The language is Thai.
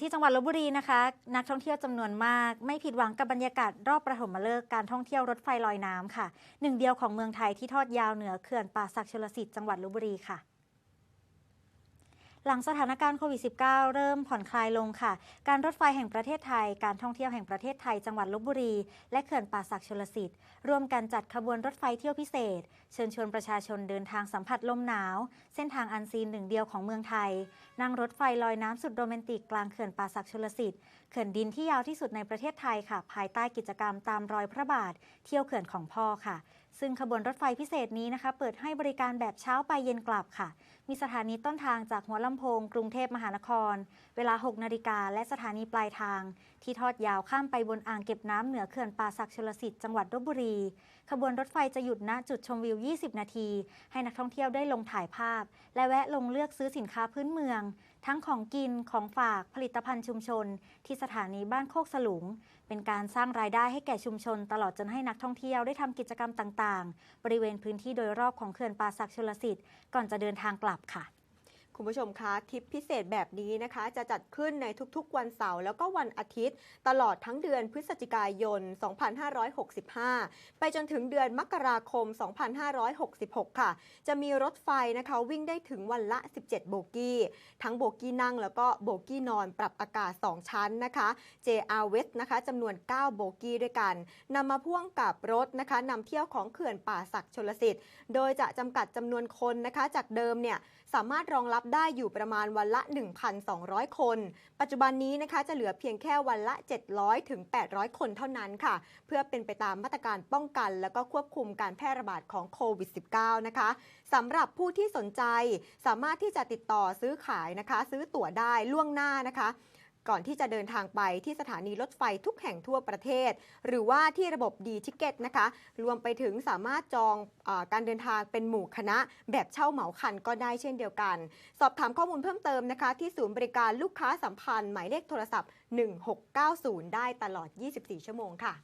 ที่จังหวัดลบบุรีนะคะ นักท่องเที่ยวจำนวนมาก ไม่ผิดหวังกับบรรยากาศรอบประถมฤกษ์การท่องเที่ยวรถไฟลอยน้ำค่ะ หนึ่งเดียวของเมืองไทยที่ทอดยาวเหนือเขื่อนป่าศักดิ์ชลสิทธิ์จังหวัดลบบุรีค่ะ หลังสถานการณ์โควิด -19 เริ่มผ่อนคลายลงค่ะ การรถไฟแห่งประเทศไทย การท่องเที่ยวแห่งประเทศไทยจังหวัดลบบุรี และเขื่อนป่าศักดิ์ชลสิทธิ์ร่วมกันจัดขบวนรถไฟเที่ยวพิเศษ เชิญชวนประชาชนเดินทางสัมผัสลมหนาว เส้นทางอันซีนหนึ่งเดียวของเมืองไทย นั่งรถไฟลอยน้ำสุดโรแมนติกกลางเขื่อนป่าศักดิ์ชลสิทธิ์เขื่อนดินที่ยาวที่สุดในประเทศไทยค่ะ ภายใต้กิจกรรมตามรอยพระบาท เที่ยวเขื่อนของพ่อค่ะ ซึ่งขบวนรถไฟพิเศษนี้นะคะ เปิดให้บริการแบบเช้าไปเย็นกลับค่ะ มีสถานีต้นทางจากหัวลำโพง กรุงเทพมหานคร เวลา 6 นาฬิกา และสถานีปลายทาง ที่ทอดยาวข้ามไปบนอ่างเก็บน้ำเหนือเขื่อนป่าศักดิ์ชลสิทธิ์จังหวัดลบบุรี ขบวนรถไฟจะหยุดณจุดชมวิว 20 นาที ให้นักท่องเที่ยวได้ลงถ่ายภาพ และแวะลงเลือกซื้อสินค้าพื้นเมือง ทั้งของกินของฝากผลิตภัณฑ์ชุมชน ที่สถานีบ้านโคกสลุง เป็นการสร้างรายได้ให้แก่ชุมชน ตลอดจนให้นักท่องเที่ยวได้ทำกิจกรรมต่างๆ บริเวณพื้นที่โดยรอบของเขื่อนป่าศักชลสิทธิ์ก่อนจะเดินทางกลับค่ะ คุณผู้ชมคะทิปพิเศษแบบนี้นะคะ จะจัดขึ้นในทุกๆ วันเสาร์แล้วก็วันอาทิตย์ ตลอดทั้งเดือนพฤศจิกายน 2565 ไปจนถึงเดือนมกราคม 2566 ค่ะ จะมีรถไฟนะคะวิ่งได้ถึงวันละ 17 โบกี้ ทั้งโบกี้นั่งแล้วก็โบกี้นอนปรับอากาศ 2 ชั้นนะคะ JR West นะคะจำนวน 9 โบกี้ด้วยกันนำมาพ่วงกับรถนะคะนำเที่ยวของเขื่อนป่าศักชลสิทธิ์ โดยจะจำกัดจำนวนคนนะคะจากเดิมเนี่ยสามารถรองรับได้อยู่ประมาณวันละ 1,200 คน ปัจจุบันนี้นะคะจะเหลือเพียงแค่วันละ 700ถึง800 คนเท่านั้นค่ะ เพื่อเป็นไปตามมาตรการป้องกัน แล้วก็ควบคุมการแพร่ระบาดของโควิด -19 นะคะสำหรับผู้ที่สนใจสามารถที่จะติดต่อซื้อขายนะคะ ซื้อตั๋วได้ล่วงหน้านะคะ ก่อนที่จะเดินทางไปที่สถานีรถไฟทุกแห่งทั่วประเทศ หรือว่าที่ระบบดีทิเก็ตนะคะ รวมไปถึงสามารถจองอการเดินทางเป็นหมู่คณะ แบบเช่าเหมาคันก็ได้เช่นเดียวกัน สอบถามข้อมูลเพิ่มเติมนะคะ ที่ศูนย์บริการลูกค้าสัมพันธ์หมายเลขโทรศัพท์ 1690 ได้ตลอด 24 ชั่วโมงค่ะ